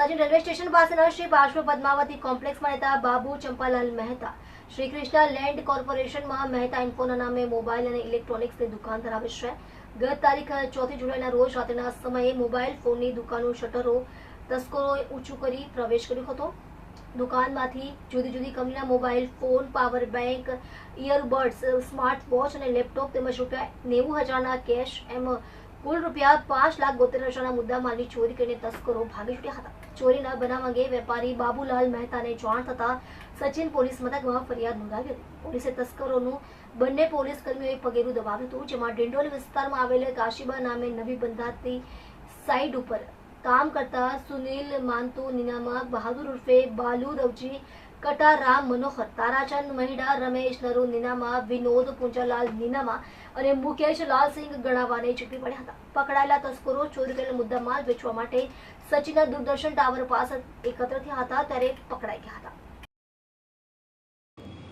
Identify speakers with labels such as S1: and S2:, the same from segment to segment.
S1: Sachin railway station પાસેના શ્રી પાર્શ્વ પદ્માવતી કોમ્પ્લેક્સમાં રહેતા બાબુ ચંપાલાલ મહેતા, શ્રી કૃષ્ણ લેન્ડ કોર્પોરેશનમાં મહેતા ઇન્ફોના નામે મોબાઈલ અને ઇલેક્ટ્રોનિક્સની દુકાન ધરાવે છે. ગત તારીખ ચોથી જુલાઈના રોજ રાત્રિના સમયે મોબાઈલ ફોનની દુકાનનું શટરો તસ્કરોએ ઊંચું કરી પ્રવેશ કર્યો હતો. દુકાનમાંથી જુદી જુદી કંપનીના mobile phone, power bank earbuds smart watch અને લેપટોપ તેમજ રૂપિયા નેવું હજારના કેશ એમ કુલ રૂપિયા પાંચ લાખ બોતેર હજારના મુદ્દા માલની ચોરી કરીને તસ્કરો ભાગી છૂટ્યા હતા. ચોરીના બનાવ અંગે વેપારી બાબુલાલ મહેતાને જાણ થતા સચિન પોલીસ મથકમાં ફરિયાદ નોંધાવી હતી. પોલીસે તસ્કરોનું બંને પોલીસ કર્મીઓએ પગેરું દબાવ્યું હતું, જેમાં ડિંડોલી વિસ્તારમાં આવેલ કાશીબા નામે નવી બંધાતી સાઇડ ઉપર કામ કરતા સુનિલ માનતુ નિનામક બહાદુર ઉર્ફે બાલુ રવજી કટારામ, મનોહર, તારાચંદ મહિડા, રમેશ નરુ, નીનામા, વિનોદ પૂંચાલાલ નિનામા અને મુકેશ લાલસિંહ ગણાવાને ઝડપી પડ્યા હતા. પકડાયેલા તસ્કરો ચોરી કરેલ મુદ્દા માલ વેચવા માટે સચિના દૂરદર્શન ટાવર પાસે એકત્ર થયા હતા, ત્યારે પકડાઈ ગયા હતા.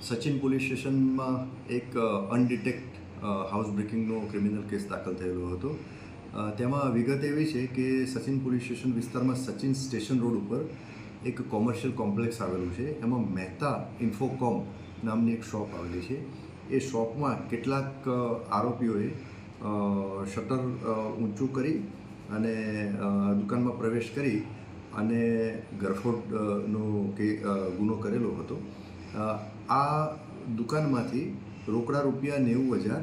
S2: સચિન પોલીસ સ્ટેશનમાં એક અનડિટેક્ટ હાઉસ બ્રેકિંગનો ક્રિમિનલ કેસ દાખલ થયેલો હતો. તેમાં વિગત એવી છે કે સચિન પોલીસ સ્ટેશન વિસ્તારમાં સચિન સ્ટેશન રોડ ઉપર એક કોમર્શિયલ કોમ્પ્લેક્સ આવેલું છે. એમાં મહેતા ઇન્ફોકોમ નામની એક શોપ આવેલી છે. એ શોપમાં કેટલાક આરોપીઓએ શટર ઊંચું કરી અને દુકાનમાં પ્રવેશ કરી અને ગરફોડનો કે ગુનો કરેલો હતો. આ દુકાનમાંથી રોકડા રૂપિયા નેવું હજાર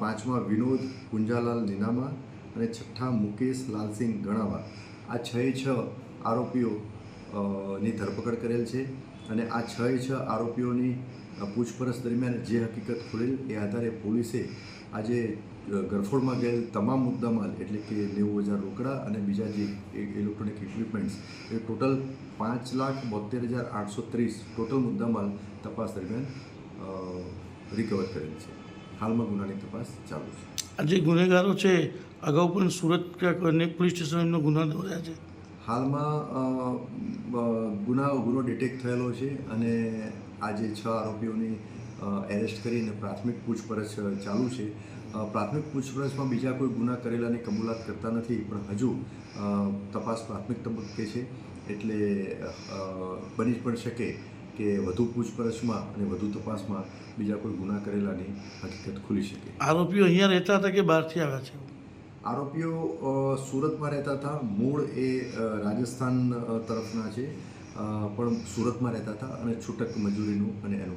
S2: પાંચમા વિનોદ, કુંજાલાલ નીનામા અને છઠ્ઠા મુકેશ લાલસિંહ ગણાવા. આ છ છ આરોપીઓ ની ધરપકડ કરેલ છે અને આ છ છ આરોપીઓની પૂછપરછ દરમિયાન જે હકીકત ખુલેલ એ આધારે પોલીસે આજે ગરફોડમાં ગયેલ તમામ મુદ્દામાલ, એટલે કે નેવું હજાર રોકડા અને બીજા જે ઇલેક્ટ્રોનિક ઇક્વિપમેન્ટ્સ એ ટોટલ પાંચ લાખ બોતેર હજાર આઠસો ત્રીસ ટોટલ મુદ્દામાલ તપાસ દરમિયાન રિકવર કરેલ છે. હાલમાં ગુનાની તપાસ ચાલુ છે.
S3: આ જે ગુનેગારો છે અગાઉ પણ સુરત પોલીસ સ્ટેશન એમનો ગુના નોંધાયા છે?
S2: હાલમાં ગુના ગુનો ડિટેક્ટ થયેલો છે અને આજે છ આરોપીઓની એરેસ્ટ કરીને પ્રાથમિક પૂછપરછ ચાલુ છે. પ્રાથમિક પૂછપરછમાં બીજા કોઈ ગુના કરેલાની કબૂલાત કરતા નથી પણ હજુ તપાસ પ્રાથમિક તબક્કે છે. એટલે બની પણ શકે કે વધુ પૂછપરછમાં અને વધુ તપાસમાં બીજા કોઈ ગુના કરેલાની હકીકત ખુલી શકે.
S3: આરોપીઓ અહીંયા રહેતા હતા કે બહારથી આવ્યા છે?
S2: આરોપીઓ સુરતમાં રહેતા હતા. મૂળ એ રાજસ્થાન તરફના છે. પણ સુરતમાં રહેતા હતા અને છૂટક મજૂરીનું અને એનું